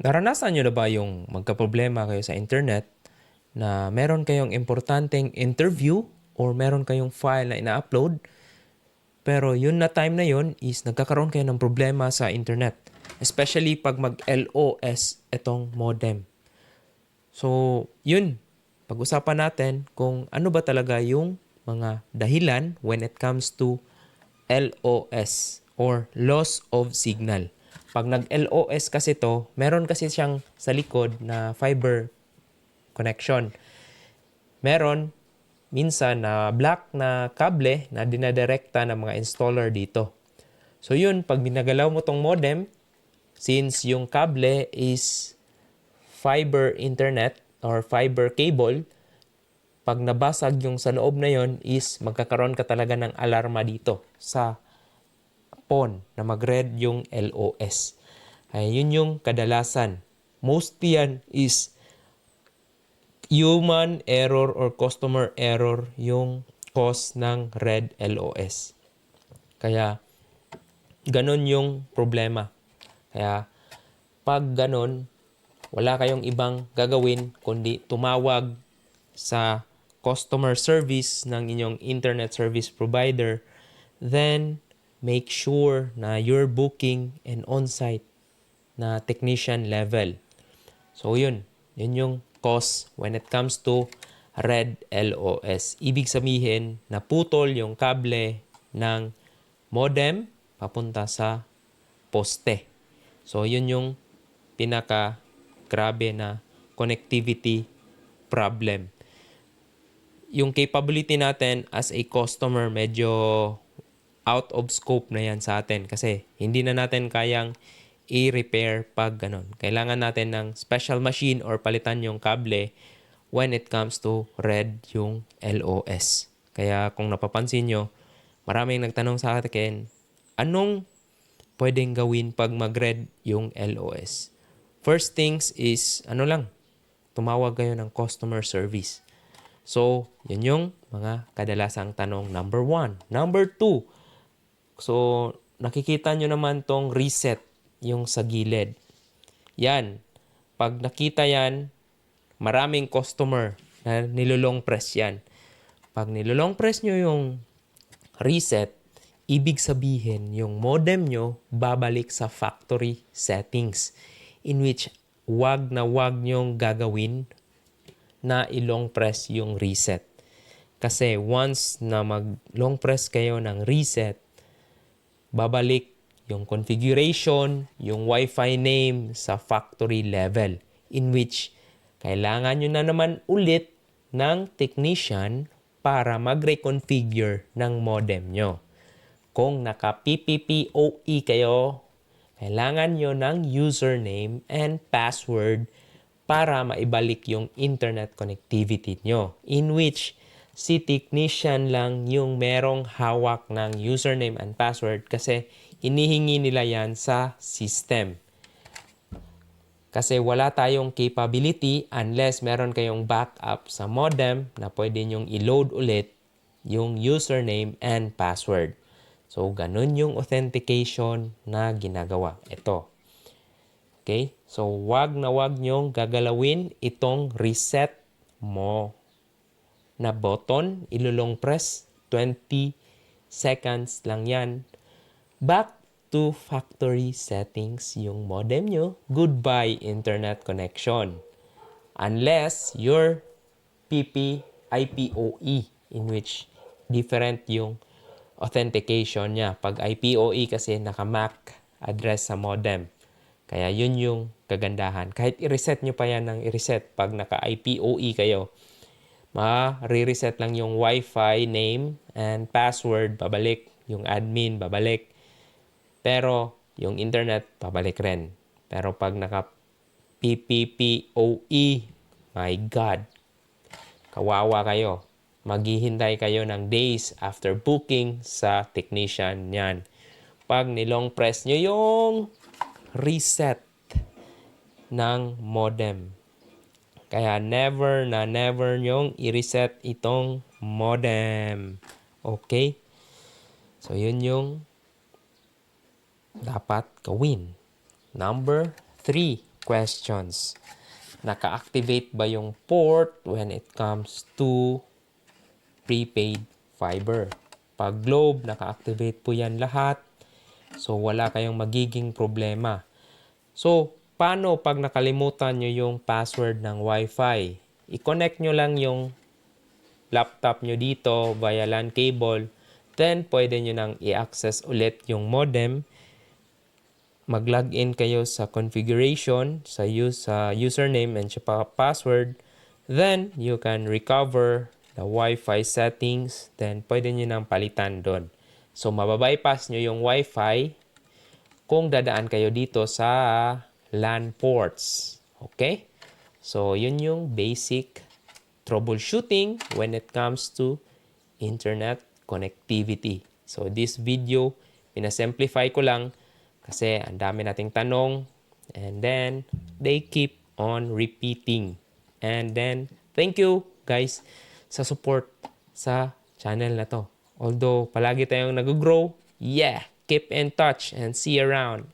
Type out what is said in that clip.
Naranasan nyo na ba yung magkaproblema kayo sa internet na meron kayong importanteng interview or meron kayong file na ina-upload pero yun na time na yun is nagkakaroon kayo ng problema sa internet. Especially pag mag-LOS itong modem. So, yun. Pag-usapan natin kung ano ba talaga yung mga dahilan when it comes to LOS or loss of signal. Pag nag-LOS kasi to, meron kasi siyang sa likod na fiber connection. Meron minsan na black na kable na dinadirekta ng mga installer dito. So yun, pag binagalaw mo tong modem, since yung kable is fiber internet or fiber cable, pag nabasag yung sa loob na yon is magkakaroon ka talaga ng alarma dito sa phone na mag-red yung LOS. Ay, yun yung kadalasan. Most yan is human error or customer error yung cause ng red LOS. Kaya, ganun yung problema. Kaya, pag ganun, wala kayong ibang gagawin kundi tumawag sa customer service ng inyong internet service provider, then make sure na you're booking an on-site na technician level. So yun, yun yung cause when it comes to red LOS. Ibig sabihin na putol yung kable ng modem papunta sa poste. So yun yung pinaka grabe na connectivity problem. Yung capability natin as a customer medyo out of scope na yan sa atin kasi hindi na natin kayang i-repair pag ganun. Kailangan natin ng special machine or palitan yung kable when it comes to red yung LOS. Kaya kung napapansin nyo, maraming nagtanong sa akin, anong pwedeng gawin pag mag-red yung LOS? First things is, ano lang, tumawag kayo ng customer service. So, yun yung mga kadalasang tanong number one. Number two, so nakikita nyo naman tong reset yung sa gilid. Yan. Pag nakita yan, maraming customer na nilulong press yan. Pag nilulong press nyo yung reset, ibig sabihin yung modem nyo babalik sa factory settings in which wag na wag nyong gagawin na ilong press yung reset. Kasi once na mag long press kayo ng reset, babalik yung configuration, yung Wi-Fi name sa factory level in which kailangan nyo na naman ulit ng technician para mag-reconfigure ng modem nyo. Kung naka-PPPoE kayo, kailangan nyo ng username and password para maibalik yung internet connectivity nyo in which si technician lang yung merong hawak ng username and password kasi hinihingi nila yan sa system. Kasi wala tayong capability unless meron kayong backup sa modem na pwede nyong i-load ulit yung username and password. So, ganun yung authentication na ginagawa. Ito. Okay? So, wag na wag nyong gagalawin itong reset mo na button. Ilulong press. 20 seconds lang yan. Back to factory settings yung modem nyo. Goodbye internet connection. Unless your PP IPOE in which different yung authentication niya. Pag IPOE kasi naka-MAC address sa modem. Kaya yun yung kagandahan. Kahit i-reset nyo pa yan ng i-reset pag naka-IPOE kayo, ma-re-reset lang yung Wi-Fi name and password, babalik. Yung admin, babalik. Pero yung internet, babalik rin. Pero pag naka PPPoE, my God, kawawa kayo. Maghihintay kayo ng days after booking sa technician niyan. Pag nilong press nyo yung reset ng modem. Kaya never na never nyong i-reset itong modem. Okay? So, yun yung dapat gawin. Number three, questions. Naka-activate ba yung port when it comes to prepaid fiber? Pag Globe, naka-activate po yan lahat. So, wala kayong magiging problema. So, paano pag nakalimutan nyo yung password ng Wi-Fi? I-connect nyo lang yung laptop nyo dito via LAN cable. Then, pwede nyo nang i-access ulit yung modem. Mag-login kayo sa configuration, sa, use, sa username and sa pa- password. Then, you can recover the Wi-Fi settings. Then, pwede nyo nang palitan doon. So, mababypass nyo yung Wi-Fi kung dadaan kayo dito sa LAN ports. Okay? So, yun yung basic troubleshooting when it comes to internet connectivity. So, this video, pinasimplify ko lang kasi ang dami nating tanong and then they keep on repeating. And then, thank you guys sa support sa channel na to. Although palagi tayong nag-grow, yeah, keep in touch and see you around.